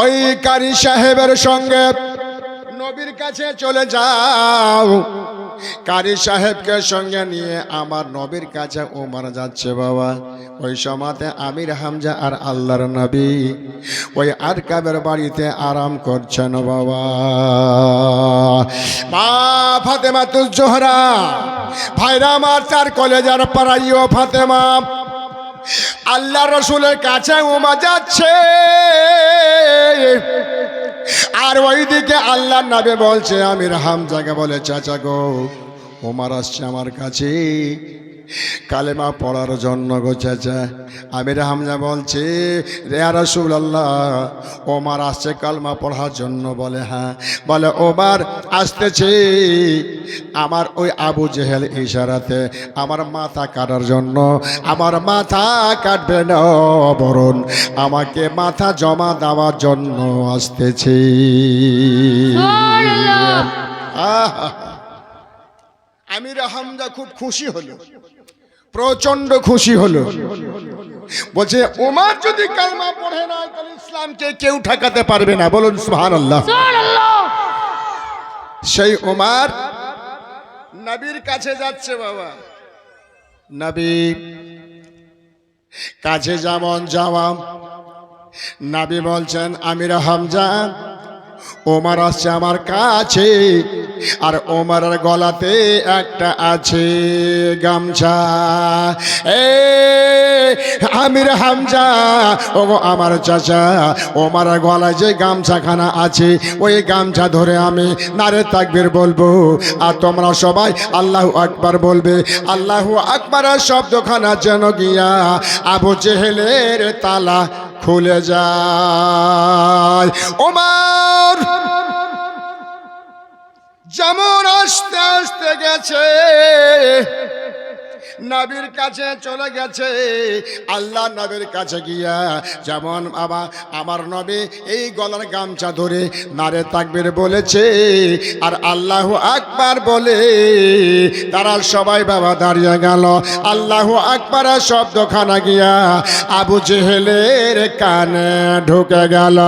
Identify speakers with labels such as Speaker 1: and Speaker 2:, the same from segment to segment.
Speaker 1: ওই কারি সাহেবের সঙ্গে নবীর কাছে চলে যাও। কারি সাহেবকে সঙ্গে নিয়ে আমার নবীর কাছে উমার যাচ্ছে বাবা। ওই সময়তে আমির হামজা আর আল্লাহর নবী ওই আর কাবের বাড়িতে আরাম করছেন বাবা। ফাতেমা তুজ জোহরা, ভাইরা আমার চার কলেজার পাড়াইও ফাতেমা। আল্লাহ রসুলের কাছে উমা যাচ্ছে। আর ওইদিকে আল্লাহ নাবে বলছে, আমির হামজাকে বলে, চাচা গো ওমার আসছে আমার কাছে। কালেমা পড়ার জন্য গো চাচা। আমির হামজা বলছে রে রসুল আল্লাহ ওমার আসছে কালমা পড়ার জন্য বলে হ্যাঁ। বলে ওমার আসতেছে। আমার ওই আবু জেহেল ইশারাতে আমার মাথা কাটার জন্য আমার মাথা কাটবে না বরণ। আমাকে মাথা জমা দেওয়ার জন্য আসতেছে! আমির হামজা খুব খুশি হলো। প্রচণ্ড খুশি হলো। বলছে ওমার যদি কালমা পড়ে না তাহলে ইসলামকে কেউ ঠেকাতে পারবে না। বলুন সুহান আল্লাহ সেই ওমার নবীর কাছে যাচ্ছে, বাবা। নবী, কাছে যেমন যাওয়া, নাবি বলছেন, আমির হামজা ওমার আসছে আমার কাছে, আর ওমারের গলাতে একটা আছে গামছা। এ, আমির হামজা ও আমার চাচা, ওমার গলায় যে গামছাখানা আছে, ওই গামছা ধরে আমি নারে তাকবির বলব। আর তোমরা সবাই আল্লাহ আকবার বলবে, আল্লাহ আকবারের শব্দখানা যেন গিয়া আবু জেহেলের তালা খুলে যায়। ওমার যেমন আসতে আসতে গেছে নবীর কাছে চলে গেছে। আল্লাহ নবীর কাছে গিয়া যেমন বাবা আমার নবী এই গলার গামছা ধরে নারে তাকবির বলেছে আর আল্লাহ আকবার বলে তারা সবাই বাবা দাঁড়িয়ে গেল। আল্লাহ আকবার শব্দখানা গিয়া আবু জেহেলের কানে ঢুকে গেল।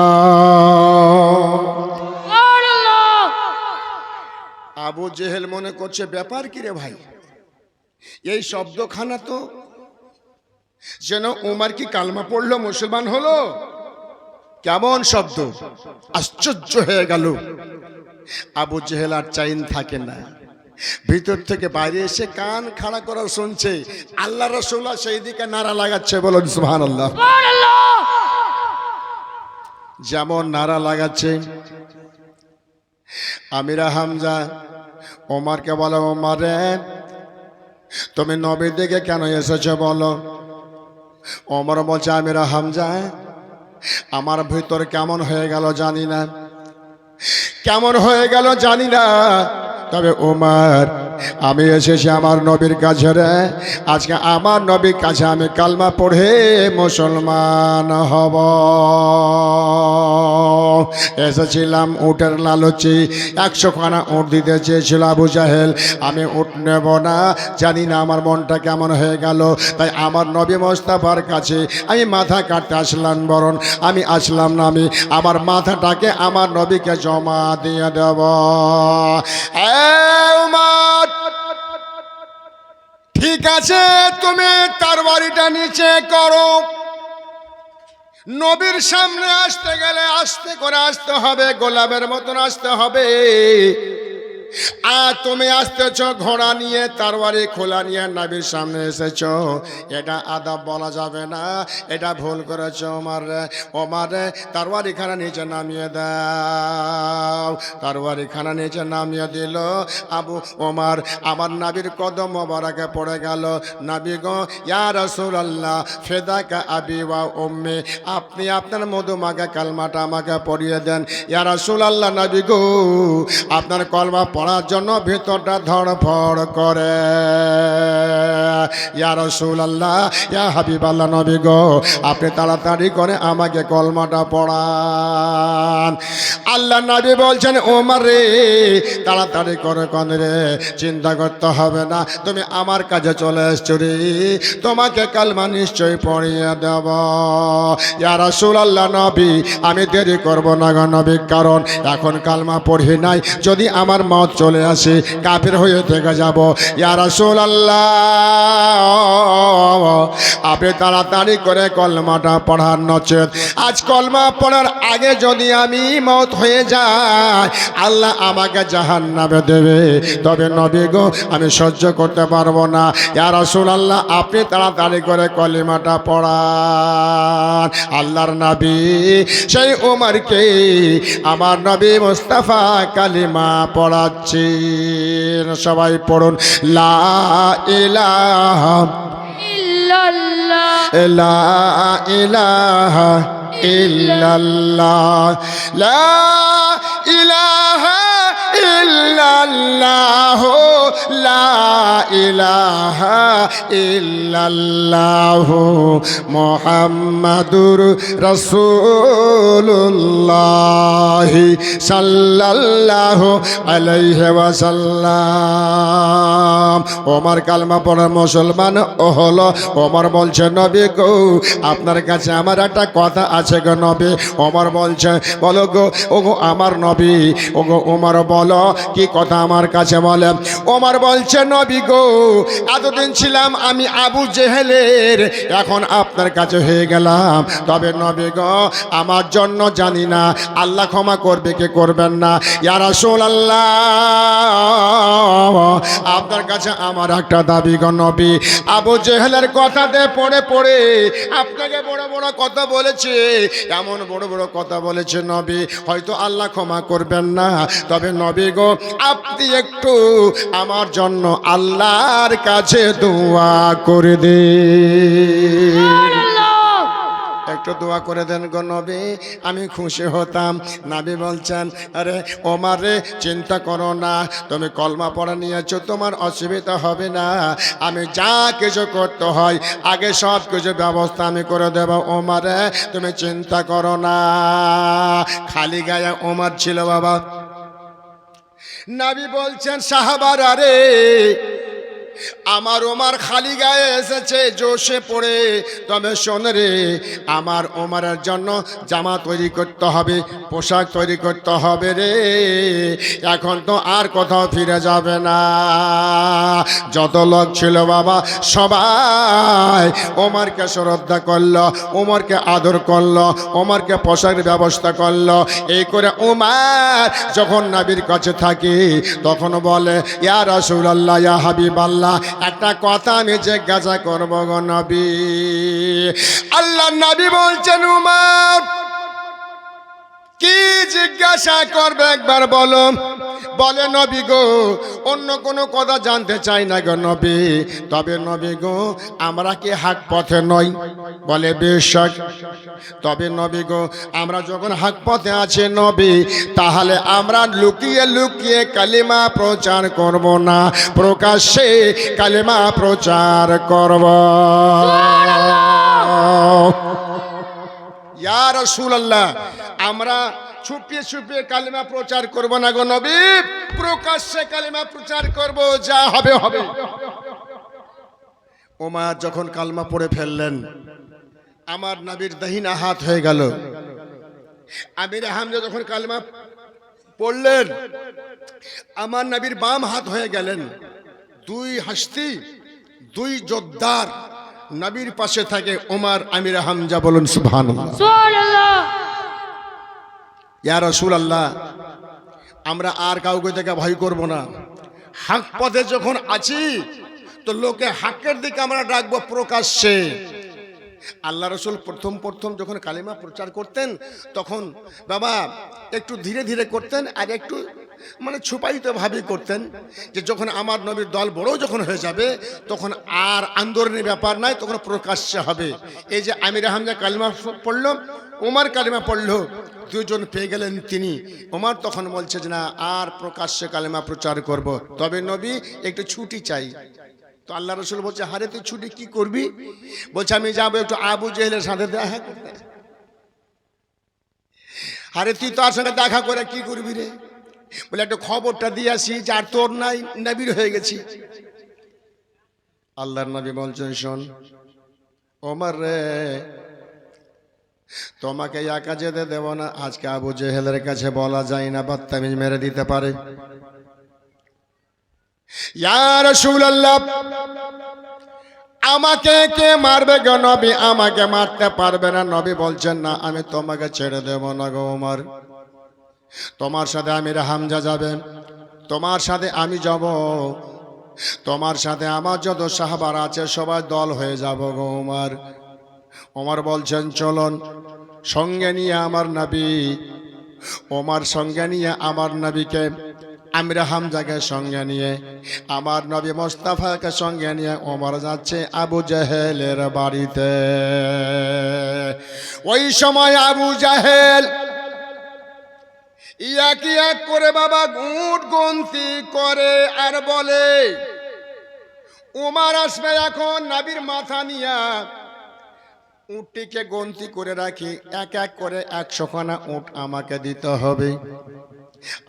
Speaker 1: আবু জেহেল মনে করছে ব্যাপার কি রে ভাই? এই শব্দখানা তো যেন উমার কি কালমা পড়ল, মুসলমান হলো? কেমন শব্দ? আশ্চর্য হয়ে গেল। আবু জেহেল আর চাইন থাকে না। ভিতর থেকে বাইরে এসে কান খাড়া করা শুনছে। আল্লাহ রসুল্লাহ সেই দিকে নারা লাগাচ্ছে, বলুন সুহান আল্লাহ যেমন নারা লাগাচ্ছে। আমিরা হামজা, ওমারকে বলো, ওমারে তুমি নবীর দিকে কেন এসেছ বলো? অমর বলছে আমিরা হামজা আমার ভিতর কেমন হয়ে গেল জানি না। কেমন হয়ে গেল জানি না। তবে ওমার আমি এসেছি আমার নবীর কাছে রে। আজকে আমার নবীর কাছে আমি কালমা পড়ে মুসলমান হব। এসেছিলাম উটের লালচি একশো খানা উট দিতে চেয়েছিল আবু জাহেল। আমি উঠ নেব না, জানি না আমার মনটা কেমন হয়ে গেল। তাই আমার নবী মোস্তাফার কাছে আমি মাথা কাটতে আসলাম বরণ। আমি আসলাম না আমি, আমার মাথাটাকে আমার নবীকে জমা দিয়ে দেব। ঠিক আছে, তুমি তার বাড়িটা নিচে করো। নবীর সামনে আসতে গেলে আসতে করে আসতে হবে গোলাপের মতন আসতে হবে। আর তুমি আসতেছ ঘোড়া নিয়ে, তারবারে খোলা নিয়ে নবীর সামনে এসেছ। এটা আদাব বলা যাবে না, এটা ভুল করেছ ওমার। ওমার রে তারবারি খানা নিচে নামিয়ে দাও। তারবারি খানা নিচে নামিয়ে দিল। আবু ওমার, আমার নাবির কদম মোবারকে পড়ে গেল। নাবি গো, ইয়া রসুল আল্লাহ ফেদাকা আবি ওয়া উম্মে, আপনি আপনার মধুমাকে কালমাটা আমাকে পড়িয়ে দেন। ইয়া রসুল আল্লাহ নাবি গো, আপনার কলমা পড়ার জন্য ভেতরটা ধড়ফড় করে। ইয়া রাসূলুল্লাহ, ইয়া হাবিবাল্লাহ নবী গো, আপনি তাড়াতাড়ি করে আমাকে কলমাটা পড়ান। আল্লাহ নবী বলছেন, ওমর রে, তাড়াতাড়ি করে কন রে, চিন্তা করতে হবে না, তুমি আমার কাছে চলে এসছো রে, তোমাকে কালমা নিশ্চয়ই পড়িয়ে দেব। ইয়া রাসূলুল্লাহ নবী, আমি দেরি করব না গো নবী, কারণ এখন কালমা পড়ি নাই, যদি আমার মত চলে আসে, কাফের হয়ে থেকে যাব। ইয়া রাসূলুল্লাহ, আপনি তাড়াতাড়ি করে কলমাটা পড়ার নচেত। আজ কলমা পড়ার আগে যদি আমি মত হয়ে যাই, আল্লাহ আমাকে জাহান নামে দেবে। তবে নবী গো, আমি সহ্য করতে পারব না। ইয়া রাসূলুল্লাহ, আপনি তাড়াতাড়ি করে কলিমাটা পড়ান। আল্লাহর নবী, সেই উমারকে আমার নবী মুস্তাফা কালিমা পড়াচ্ছেন সবাই পড়ুন। লা ইলাহা
Speaker 2: ইল্লাল্লাহ।
Speaker 1: লা ইলাহা ইল্লাল্লাহ। লা ইলাহা ইল্লাল্লাহ, লা ইলাহা ইল্লাল্লাহ মুহাম্মাদুর রাসূলুল্লাহ সাল্লাল্লাহু আলাইহি ওয়াসাল্লাম। ওমর কালমা পড়ার মুসলমান হলো, ওমর বলছে, নবী গো, আপনার কাছে আমার একটা কথা আছে গো নবী। ওমর বলছে, বলো গো ও গো আমার নবী। ও গো ওমর বলো কি কথা আমার কাছে বলে? ওমর বলছে, নবী গো, এতদিন ছিলাম আমি আবু জেহেলের, এখন আপনার কাছে হয়ে গেলাম। তবে নবী গো, আমার জন্য জানি না, আল্লাহ ক্ষমা করবে কে করবেন না। ইয়ারা সোল আল্লাহ আপনার কাছে আমার একটা দাবি গো নবী। আবু জেহেলের কথাতে পড়ে পড়ে আপনাকে বড় বড় কথা বলেছে, এমন বড় বড় কথা বলেছে নবী। হয়তো আল্লাহ ক্ষমা করবেন না, তবে নবী গো, আপনি একটু আমার জন্য আল্লাহর কাছে দোয়া করে দে একটু দোয়া করে দেন গো নবী, আমি খুশি হতাম। নাবি বলছেন, আরে ওমার রে, চিন্তা করো না, তুমি কলমা পড়া নিয়েছো, তোমার অসুবিধা হবে না। আমি যা কিছু করতে হয়, আগে সব কিছু ব্যবস্থা আমি করে দেব। ওমারে তুমি চিন্তা করো না। খালি গায়ে ওমার ছিল বাবা। নাবি বলছেন সাহাবার আরে আমার ওমার খালি গায়ে এসেছে, জোশে পড়ে। তবে শোন রে, আমার ওমারের জন্য জামা তৈরি করতে হবে, পোশাক তৈরি করতে হবে রে। এখন তো আর কোথাও ফিরে যাবে না। যত লোক ছিল বাবা, সবাই ওমারকে শ্রদ্ধা করল, ওমরকে আদর করল, ওমরকে পোশাকের ব্যবস্থা করল। এই করে ওমার যখন নাবির কাছে থাকি, তখন বলে, ইয়া রাসূলুল্লাহ, ইয়া হাবিবাল্লাহ একটা কথা আমি জিজ্ঞাসা করব গো নবী। আল্লাহ নবী বলছেন উমার কি জিজ্ঞাসা করবে একবার বলো? বলে, নবী গো, অন্য কোনো কথা জানতে চাই না গো নবী। তবে নবী গো, আমরা কি হাক পথে নই? বলে, বেশক। তবে নবী গো, আমরা যখন হাক পথে আছে নবী, তাহলে আমরা লুকিয়ে লুকিয়ে কালিমা প্রচার করব না। প্রকাশ্যে কালিমা প্রচার করব। আমরা ছুপিয়ে ছুপিয়ে কালিমা প্রচার করব না গো নবী, প্রকাশ্যে কালিমা প্রচার করব, যা হবে হবে। ওমা, যখন কালমা পড়ে ফেললেন, আমার নবীর দাহিনা হাত হয়ে গেল। আমির হামজা যখন কালমা পড়লেন, আমার নবীর বাম হাত হয়ে গেলেন। দুই হাসতি, দুই যোদ্ধার নবীর পাশে থাকে ওমার আমির হামজা বলুন সুবহানাল্লাহ। ইয়া রসুল আল্লাহ আমরা আর কাউকে থেকে ভয় করব না। হাক পথে যখন আছি তো লোকে হাকের দিকে আমরা ডাকবো প্রকাশ্যে। আল্লাহ রসুল প্রথম প্রথম যখন কালিমা প্রচার করতেন তখন বাবা একটু ধীরে ধীরে করতেন আর একটু মানে ছুপাইতভাবে করতেন যে যখন আমার নবীর দল বড় যখন হয়ে যাবে, তখন আর আন্দোলনের ব্যাপার নাই, তখন প্রকাশ্যে হবে। এই যে আমির হামজা কালিমা পড়ল ওমার কালিমা পড়ল দুজন পেয়ে গেলেন তিনি। ওমার তখন বলছে যে না, আর প্রকাশ্যে কালিমা প্রচার করব। তবে নবী, একটু ছুটি চাই। তো আল্লাহ রসুল বলছে, হারে তুই ছুটি কি করবি? বলছে, আমি যাব একটু আবু জেহেলের সাথে দেখা করতে। আরে তুই তার সঙ্গে দেখা করে কি করবি রে? বলে একটু খবরটা দিয়ে আসি, যে আর তোর নাই, নবীর হয়ে গেছি। আল্লাহর নবী বলছেন, শোন, ওমর রে, তোমাকে একা যেতে দেব না। আজকে আবু জেহেলের কাছে বলা যায় না বাত্তামিজ মেরে দিতে পারে। আমাকে কে মারবে গো নবী? আমাকে মারতে পারবে না। নবী বলছেন, না, আমি তোমাকে ছেড়ে দেব না গো ওমর। তোমার সাথে আমি হামজা যাবে, তোমার সাথে আমি যাব, তোমার সাথে আমার যত সাহাবার আছে সবাই দল হয়ে যাব গো ওমর ওমর বলছেন, চলন, সঙ্গে নিয়ে আমার নবী ওমার সঙ্গে নিয়ে আমার নবীকে আমিরা হামজাকে সঙ্গে নিয়ে, আমার নবী মোস্তাফাকে সঙ্গে নিয়ে ওমর যাচ্ছে আবু জাহেলের বাড়িতে। ওই সময় আবু জাহেল এক এক করে বাবা গুট গন্তি করে আর বলে, উমার আসবে এখন নাবির মাথা নিয়া উটটিকে গন্তি করে রাখি, এক এক করে একশো খানা উট আমাকে দিতে হবে।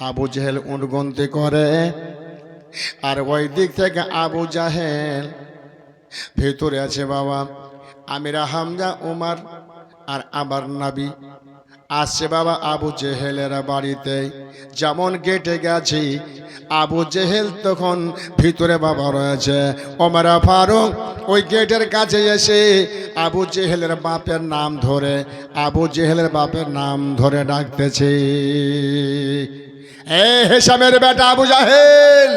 Speaker 1: আবু জাহেল উট গন্তি করে, আর ওই দিক থেকে আবু জাহেল ভেতরে আছে বাবা, আমিরা হামজা, উমার আর আমার নাবি। আসছে বাবা আবু জেহেলের বাড়িতে। যেমন গেটে গেছি, আবু জেহেল তখন ভিতরে বাবা রয়েছে। ওমরা ফারুক ওই গেটের কাছে এসে আবু জেহেলের বাপের নাম ধরে, আবু জেহেলের বাপের নাম ধরে ডাকতেছে। এ হেসামের বেটা আবু জাহেল!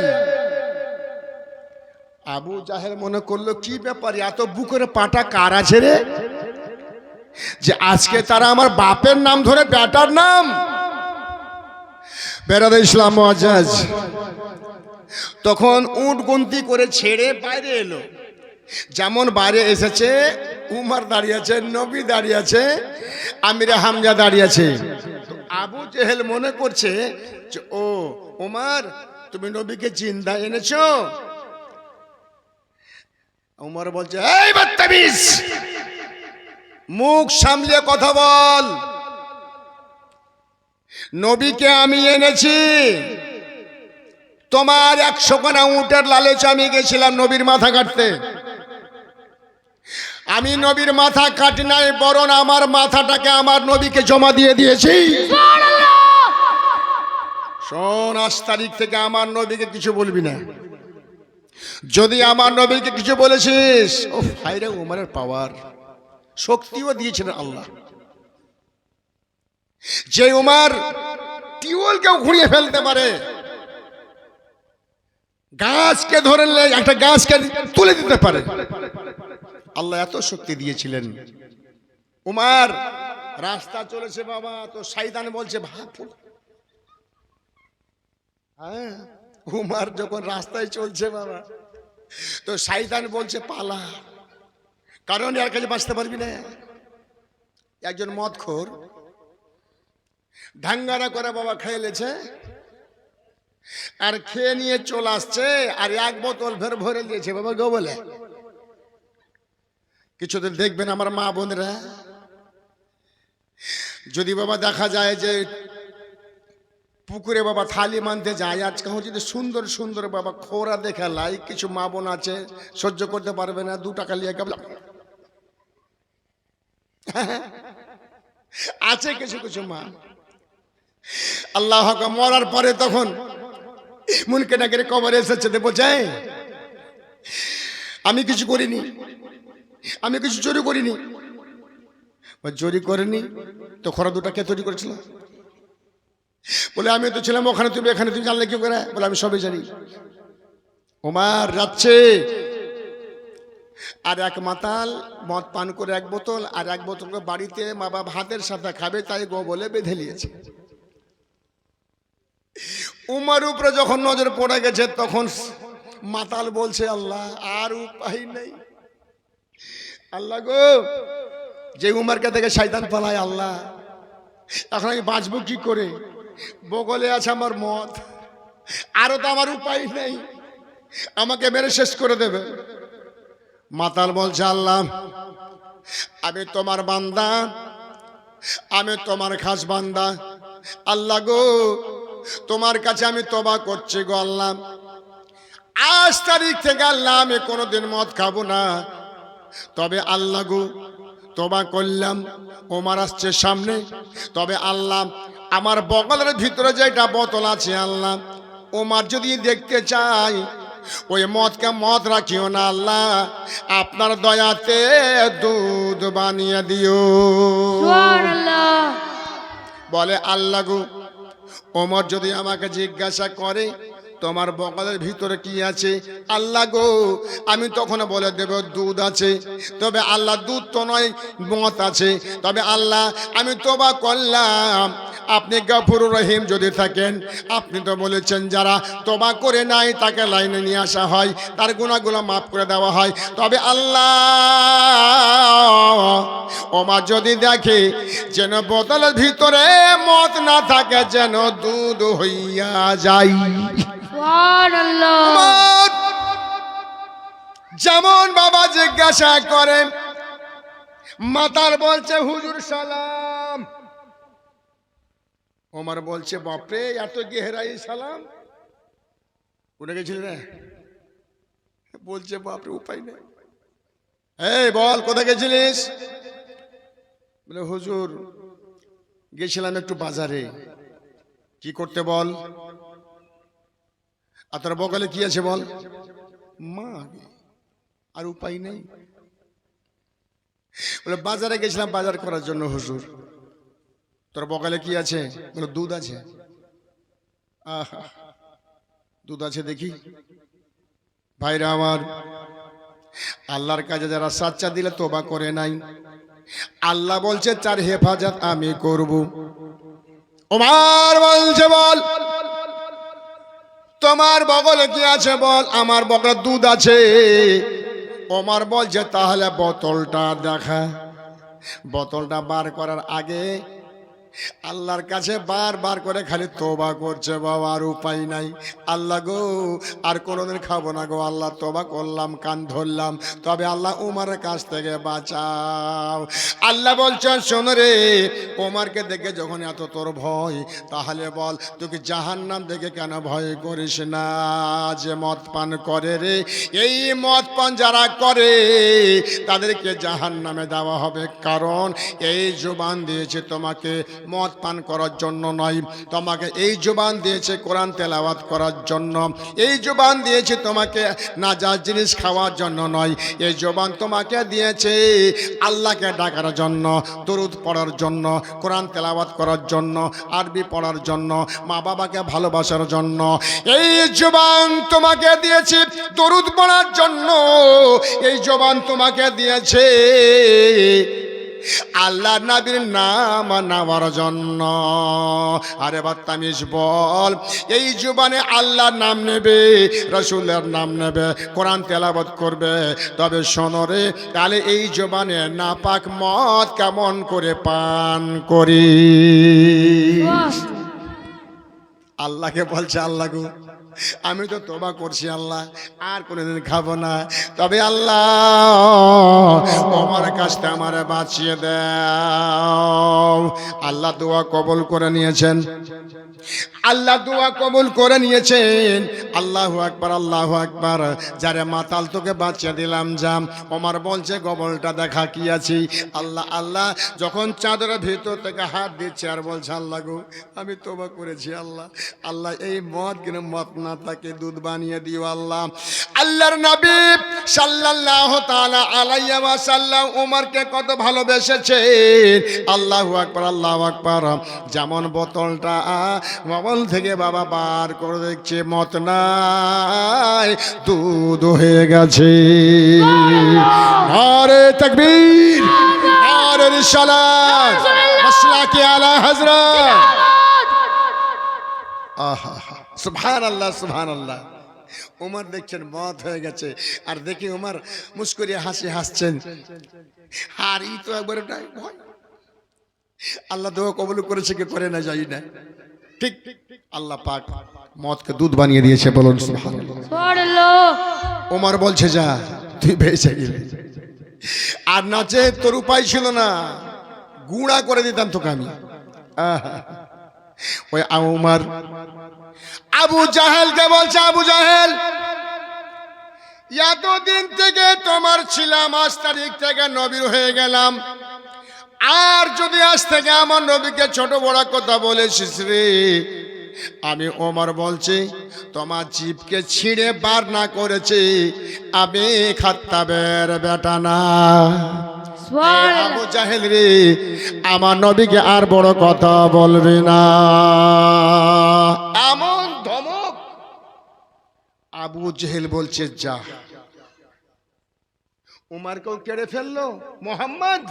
Speaker 1: আবু জাহেল মনে করল, কি ব্যাপার? এত বুকের পাটা কার আছে রে? যে আজকে তারা আমার বাপের নাম ধরে বেটার নাম। বেড়াদ ইসলাম তখন উট গুনতি করে ছেড়ে বাইরে এলো। যেমন বাইরে এসেছে, উমার দাঁড়িয়ে আছে, নবী দাঁড়িয়ে আছে, আমিরা হামজা দাঁড়িয়ে আছে। আবু জেহেল মনে করছে যে, ও, উমার, তুমি নবীকে জিন্দা এনেছো? উমর বলছে, এই বাত্তাবিজ মুখ সামলে কথা বল। নবীকে আমি এনেছি। তোমার একশো খানা উটের লালচে আমি গেছিলাম নবীর মাথা কাটতে। আমি নবীর মাথা কাটি নাই, বরং আমার মাথাটাকে আমার নবীকে জমা দিয়ে দিয়েছি। শোন, আজ তারিখ থেকে আমার নবীকে কিছু বলবি না। যদি আমার নবীকে কিছু বলেছিস ও হাইরে উমারের পাওয়ার শক্তিও দিয়েছিলেন আল্লাহ। যে উমার টিউবওয়েলকেও ঘুরিয়ে ফেলতে পারে, গাছকে ধরে একটা গাছকে তুলে দিতে পারে। আল্লাহ এত শক্তি দিয়েছিলেন। উমার, রাস্তা চলেছে বাবা, তো সাইদান বলছে ভাগ হ্যাঁ উমার যখন রাস্তায় চলছে বাবা, তো সাইদান বলছে, পালা। কারণ এর কাছে বাঁচতে পারবি না। একজন মদখোর, ঢাঙ্গারা করে বাবা খেয়েলেছে আর খেয়ে নিয়ে চলে আসছে, আর এক বোতল ফের ভরে দিয়েছে, বাবা গো বলে? কিছুদিন দেখবেন আমার মা বোনেরা, যদি বাবা দেখা যায় যে পুকুরে বাবা থালি মানতে যায় আজকে যদি সুন্দর সুন্দর বাবা খোরা দেখা লাই, কিছু মা বোন আছে, সহ্য করতে পারবে না, দু টাকা কেবল আছে কিছু কিছু মা। আল্লাহ মরার পরে তখন মুনকে না করে কবর এসেছে বলছে "এই, আমি কিছু করিনি আমি কিছু চুরি করিনি। চুরি করিনি? তো খরা দুটা কে তৈরি করেছিল? বলে আমি তো ছিলাম ওখানে তুমি এখানে তুমি জানলে কি করে? বলে আমি সবই জানি। ওমার যাচ্ছে আর এক মাতাল মদ পান করে এক বোতল, আর এক বোতল করে বাড়িতে মা বাবা ভাতের সাথে খাবে, তাই গো বলে বেঁধে নিয়েছে। উমার উপরে যখন নজর পড়ে গেছে, তখন মাতাল বলছে, আল্লাহ, আর উপায় নেই। আল্লাহ গো, যে উমারকে থেকে শয়তান পালায়, আল্লাহ, এখন আমি বাঁচবো কি করে? বগলে আছে আমার মত আরও তো আমার উপায় নেই। আমাকে মেরে শেষ করে দেবে। মাতাল বলছে, আল্লাহ, আমি তোমার বান্দা, আমি তোমার খাস বান্দা। আল্লাহ গো, তোমার কাছে আমি তবা করছি গো আল্লাহ। আজ তারিখ থেকে আল্লাহ, আমি কোনোদিন মদ খাব না। তবে আল্লাহ গো তবা করলাম, ওমার আসছে সামনে। তবে আল্লাহ, আমার বগলের ভিতরে যে যেটা বোতল আছে আল্লাহ, ওমার যদি দেখতে চাই ওই মদকে মদ রাখিও না আল্লাহ আপনার দয়াতে দুধ বানিয়ে দিও। বলে আল্লাহ গু ওমর যদি আমাকে জিজ্ঞাসা করে তোমার বগলের ভিতরে কি আছে? আল্লাহ গো, আমি তখন বলে দেব, দুধ আছে। তবে আল্লাহ দুধ তো নয় মত আছে। তবে আল্লাহ, আমি তোবা করলাম। আপনি গাফুর রহিম যদি থাকেন, আপনি তো বলেছেন যারা তোবা করে নাই, তাকে লাইনে নিয়ে আসা হয়, তার গুণাগুলো মাফ করে দেওয়া হয়। তবে আল্লাহ, ওমা যদি দেখে যেন বোতলের ভিতরে মত না থাকে, যেন দুধ হইয়া মত যেমন বাবা জিজ্ঞাসা করে মাতার বলছে, হুজুর সালাম। ওমর বলছে, বাপরে, এত গেহরাই সালাম? উঠে গেছিল রে বলছে, বাপরে, উপায় নেই। এই, বল, কোথায় গেছিলিস? বলে, হুজুর, গেছিলাম একটু বাজারে। কি করতে বল? আর তোর বগলে কি আছে বল? মা আর উপায় নেই। বলে, বাজারে গেছিলাম বাজার করার জন্য, হুজুর। তোর বগলে কি আছে? বলে, দুধ আছে। দুধ আছে দেখি। ভাইরা আমার, আল্লাহর কাজে যারা সাচ্চা দিলে তোবা করে নাই। আল্লাহ বলছে, তার হেফাজত আমি করব। ওমার বলছে, বল। তোমার বগলে কি আছে বল? আমার বগলে দুধ আছে। ওমার যে তাহলে বোতলটা দেখা। বোতলটা বার করার আগে আল্লাহর কাছে বারবার করে খালি তোবা করছে বাবা, আর উপায় নাই। আল্লাহ গো, আর কোনোদিন খাব না গো। আল্লাহ তোবা করলাম, কান ধরলাম। তবে আল্লাহ উমারের কাছ থেকে বাঁচাও। আল্লাহ বলছেন, শোন রে ওমারকে দেখে যখন এত তোর ভয়, তাহলে বল তোকে জাহান নাম দেখে কেন ভয় করিস না? যে মদ পান করে রে, এই মদ পান যারা করে, তাদেরকে জাহান নামে দেওয়া হবে। কারণ এই জোবান দিয়েছে তোমাকে। মদ পান করার জন্য নয়। তোমাকে এই জোবান দিয়েছে কোরআন তেলাওয়াত করার জন্য। এই জোবান দিয়েছে তোমাকে নাজার জিনিস খাওয়ার জন্য নয়। এই জোবান তোমাকে দিয়েছে আল্লাহকে ডাকার জন্য, দরুদ পড়ার জন্য, কোরআন তেলাওয়াত করার জন্য, আরবি পড়ার জন্য, মা বাবাকে ভালোবাসার জন্য। এই জোবান তোমাকে দিয়েছে দরুদ পড়ার জন্য। এই জোবান তোমাকে দিয়েছে আল্লাহ নাবির নাম নেওয়ার জন্য। আরে বাত্তামিজ বল এই জুবানে আল্লাহর নাম নেবে রসুলের নাম নেবে কোরআন তেলাবত করবে। তবে শোনরে তাহলে এই জুবানে নাপাক মদ কেমন করে পান করি? আল্লাহকে বলছে আল্লাহ গো। আমি তো তোবা করছি আল্লাহ, আর কোনোদিন খাব না। তবে আল্লাহ আমার কাছটা আমার বাঁচিয়ে দাও। আল্লাহ দোয়া কবল করে নিয়েছেন। আল্লাহ দোয়া কবুল করে নিয়েছেন। আল্লাহু আকবার আল্লাহু আকবার। যারে মাতাল তোকে বাঁচিয়ে দিলাম জাম ওমার বলছে গবলটা দেখা কি আছি? আল্লাহ আল্লাহ, যখন চাদরের ভিতর থেকে হাত দিচ্ছে, আর বলছে, আল্লাহ গো, আমি তোবা করেছি, আল্লাহ। আল্লাহ, এই মদ কিনে মত না তাকে দুধ বানিয়ে দিও আল্লাহ। আল্লাহর নবী সাল্লাল্লাহু তাআলা আলাইহি ওয়াসাল্লাম উমরকে কত ভালোবেসেছেন? আল্লাহু আকবার আল্লাহু আকবার। যেমন বোতলটা মোবাইল থেকে বাবা বার করে দেখছে, মত নাই, দুধ হয়ে গেছে। আরে তকবীর আরে রিসালাত, মাসলাকে আলা হযরত। আহা সুবহানাল্লাহ সুবহানাল্লাহ। উমার দেখছেন মত হয়ে গেছে। আর দেখি উমার মুস্কুরিয়ে হাসি হাসছেন। আর ই তো একবার ভয়। আল্লাহ দোয়া কবল করেছে কি করে না যাই না। ঠিক আল্লাহ পাক মদকে দুধ বানিয়ে দিয়েছে বলুন। সুবহানাল্লাহ। বলছে যা তুই বেঁচে গেলি। আর নাচে তোর উপায় ছিল না গুঁড়া করে দিতাম তোকে আমি। আহা। ওই উমার। আবু জাহেল জাহেলকে বলছে, আবু জাহেল, এতদিন থেকে তোমার ছিলাম, আজ তারিখ থেকে নবীর হয়ে গেলাম। আর যদি আজ থেকে আমার নবীকে ছোট বড় কথা বলেছিস রে? আমি ওমর বলছি, তোমার জীবকে ছিঁড়ে বার না করেছি, আমি খাত্তাবের বেটা না। আবু জাহেল রে আমার নবীকে আর বড় কথা বলবে না। এমন ধমক। আবু জেহেল বলছে যা। উমারকেও কেড়ে ফেলল। মোহাম্মদ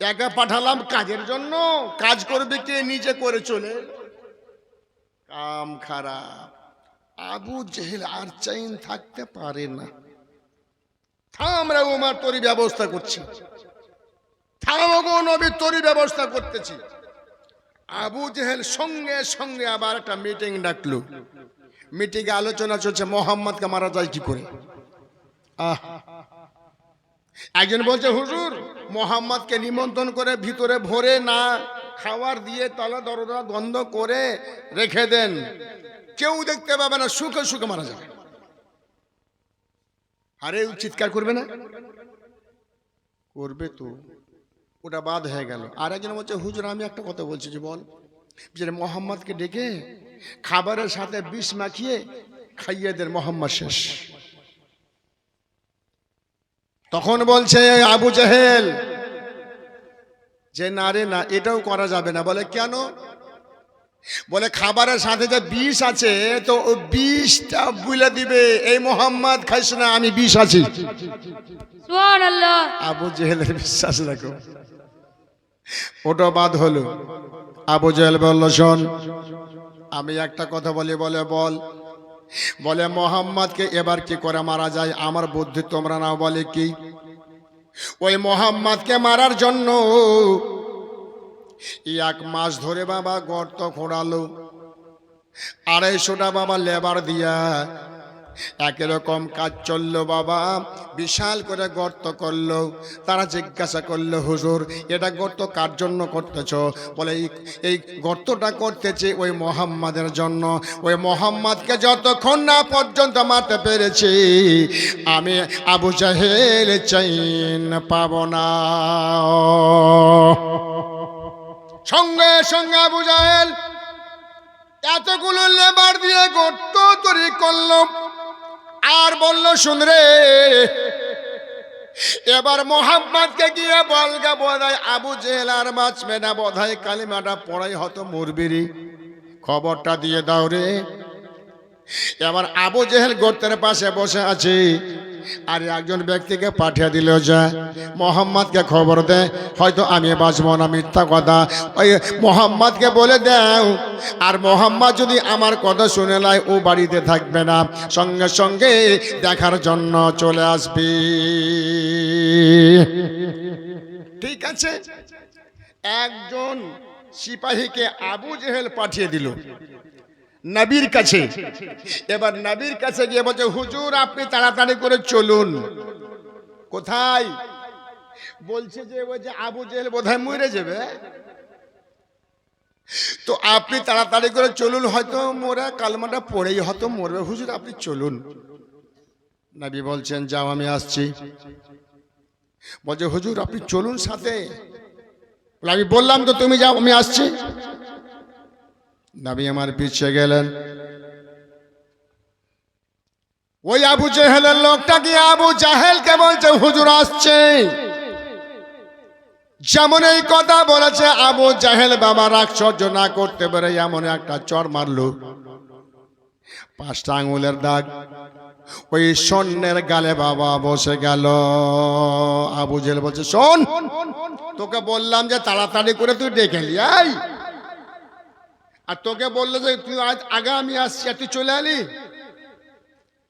Speaker 1: একা পাঠালাম কাজের জন্য। কাজ করবে কে? নিজে করে চলে। কাম খারাপ। আবু জেহেল আর চাইন থাকতে পারে না। আমরা উমার তরি ব্যবস্থা করছি। থামগো নবী তরি ব্যবস্থা করতেছি। আবু জেহেল সঙ্গে সঙ্গে আবার একটা মিটিং ডাকলো। মিটিংয়ে আলোচনা চলছে, মোহাম্মদকে মারা যায় কি করে? আহ। একজন বলছে, হুজুর, মোহাম্মদকে নিমন্ত্রণ করে ভিতরে ভরে না খাবার দিয়ে তলা, দরজা বন্ধ করে রেখে দেন। কেউ দেখতে পাবে না, সুখে সুখে মারা যাবে। আরে চিৎকার করবে না? করবে তো। ওটা বাদ হয়ে গেল। আর একজন বলছে, হুজুর, আমি একটা কথা বলছি, যে বল যে মোহাম্মদকে ডেকে খাবারের সাথে বিষ মাখিয়ে খাইয়ে দেন মোহাম্মদ শেষ। তখন বলছে আবু জাহেল, যে না রে না, এটাও করা যাবে না। বলে, কেন? বলে খাবারের সাথে যে বিষ আছে তো ও বিষটা বুলে দিবে। এই মোহাম্মদ খাইস না আমি বিষ আছি। আবু জেহেলের বিশ্বাস রাখো। ওটা বাদ হলো। আবু জেহেল বলল শোন আমি একটা কথা বলি বলে বল। বলে মোহাম্মদকে এবার কি করে মারা যায়? আমার বুদ্ধি তোমরা নাও বলে কি? ওই মোহাম্মদকে মারার জন্য এক মাস ধরে বাবা গর্ত খোঁড়ালো। আড়াইশোটা বাবা লেবার দিয়া। একই রকম কাজ চলল বাবা, বিশাল করে গর্ত করল। তারা জিজ্ঞাসা করল, হুজুর, এটা গর্ত কার জন্য করতেছ? বলে, এই এই গর্তটা করতেছে ওই মোহাম্মদের জন্য। ওই মোহাম্মদকে যতক্ষণ না পর্যন্ত মারতে পেরেছি, আমি আবু জাহেল চাইন পাব না। সঙ্গে সঙ্গে জাহেল এতগুলো লেবার দিয়ে গর্ত তৈরি করল আর বলল, শুন রে, এবার মোহাম্মদকে গিয়ে বলগা বোধহয় আবু জেহেল আর বাঁচবে না বোধহয় কালিমাটা পড়াই হতো মুরবিরি। খবরটা দিয়ে দাও রে। এবার আবু জেহেল গর্তের পাশে বসে আছে। আর একজন ব্যক্তিকে পাঠিয়ে দিল যা, মোহাম্মদকে খবর দে, হয়তো আমি বাঁচব না মিথ্যা কথা। ওই মোহাম্মদকে বলে দেও, আর মোহাম্মদ যদি আমার কথা শুনে লাই ও বাড়িতে থাকবে না। সঙ্গে সঙ্গে দেখার জন্য চলে আসবি। ঠিক আছে? একজন সিপাহীকে আবু জেহেল পাঠিয়ে দিল। নবীর কাছে। এবার নবীর কাছে গিয়ে বলছে, হুজুর, আপনি তাড়াতাড়ি করে চলুন। কোথায়? বলছে যে, ওই যে আবু জেহেল বোধহয় মরে যাবে। তো আপনি তাড়াতাড়ি করে চলুন, হয়তো মোরা, কালমাটা পড়েই হয়তো মরবে। হুজুর, আপনি চলুন। নবী বলছেন, যাও, আমি আসছি। বলছে, হুজুর, আপনি চলুন সাথে। আমি বললাম তো তুমি যাও, আমি আসছি। নবী আমার পিছিয়ে গেলেন। ওই আবু জেহেলের লোকটা গিয়ে আবু জাহেলকে বলছে, হুজুর আসছে। যেমন এই কথা বলেছে, আবু জাহেল বাবা রাগ সহ্য না করতে পারে এমন একটা চর মারলো। পাঁচটা আঙুলের দাগ। ওই স্বর্ণের গালে বাবা বসে গেল। আবু জেহেল বলছে, শোন, তোকে বললাম যে তাড়াতাড়ি করে তুই ডেকে লিয়াই আর তোকে বলল যে তুই আজ আগে আমি আসছি আর তুই চলে আলি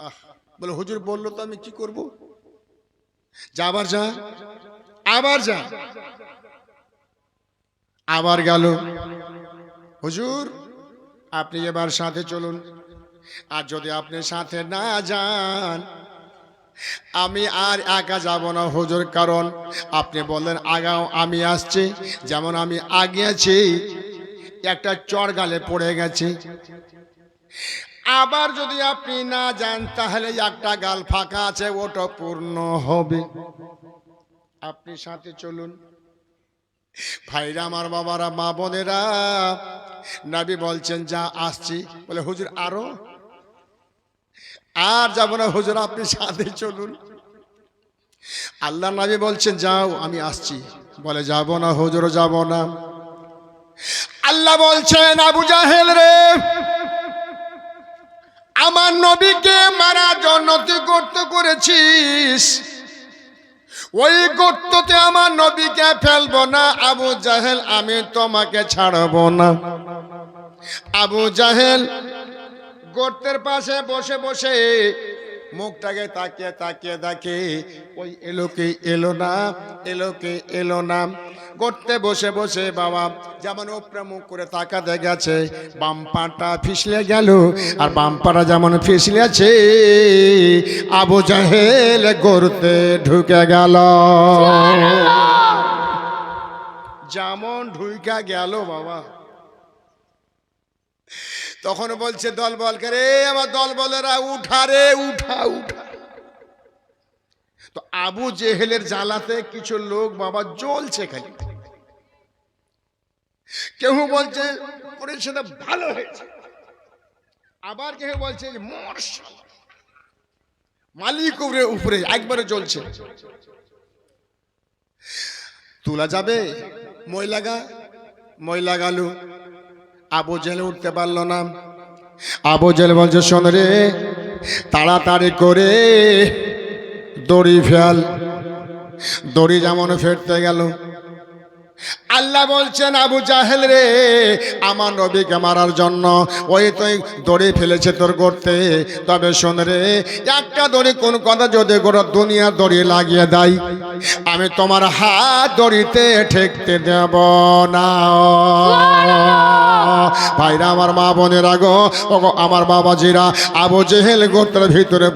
Speaker 1: আহ, বলে হুজুর বলল তো আমি কি করব? যা, আবার যা। আবার যা। আবার গেল। হুজুর, আপনি এবার সাথে চলুন। আর যদি আপনি সাথে না যান, আমি আর একা যাব না হুজুর, কারণ আপনি বললেন আগাও, আমি আসছি। যেমন আমি আগে আছি একটা চর গালে পড়ে গেছে। আবার যদি আপনি না যান, তাহলে একটা গাল ফাঁকা আছে, ওটা পূর্ণ হবে। আপনি সাথে চলুন। ভাইরা, আমার বাবারা, মা বোনেরা, নাবি বলছেন, যা, আসছি। বলে, হুজুর, আরও? আর যাব না, হুজুর, আপনি সাথে চলুন। আল্লাহ নাবি বলছেন, যাও, আমি আসছি। বলে, যাব না হুজুর যাব না। আল্লাহ বলছেন, আবু জাহেল রে, আমার নবীকে মারা জন্য তুই গর্ত করেছিস। ওই গর্ততে আমার নবীকে ফেলব না, আবু জাহেল, আমি তোমাকে ছাড়বো না। আবু জাহেল গর্তের পাশে বসে বসে মুখটাকে তাকিয়ে তাকিয়ে দেখে ওই এলো এলোকে এলো না এলো এলোকে এলো না। গর্তে বসে বসে বাবা যেমন ওপরে মুখ করে তাকাতে গেছে বাম পাটা ফিসলে গেল আর বাম পাটা যেমন ফিসলেছে আবু জাহেল গর্তে ঢুকে গেল। যেমন ঢুইকা গেল বাবা। তখন বলছে দল বলকে, রে আমার দল বলেরা, উঠা রে, উঠা উঠা। তো আবু জেহেলের জ্বালাতে কিছু লোক বাবা জ্বলছে খালি। কেউ বলছে ভালো হয়েছে। আবার কেউ বলছে মালিক উপরে উপরে, একবারে জ্বলছে। তোলা যাবে মই লাগা মই লাগালু আবু জেলে উঠতে পারল না। আবু জেল বলছে, শোন রে, তাড়াতাড়ি করে দড়ি ফেল। দড়ি যেমন ফেরতে গেল আল্লাহ বলছেন, আবু জাহেল রে, আমার নবীকে মারার জন্য ওই তুই দড়ি ফেলেছে তোর করতে তবে শোন রে, একটা দড়ি কোন কথা যদি গোটা দুনিয়া দড়ি লাগিয়ে দেয়, আমি তোমার হাত দড়িতে ঠেকতে দেব না। ভাইরা, আমার মা বোনেরা গো আমার বাবাজিরা, আবু জেহেল গোত্রের ভিতরে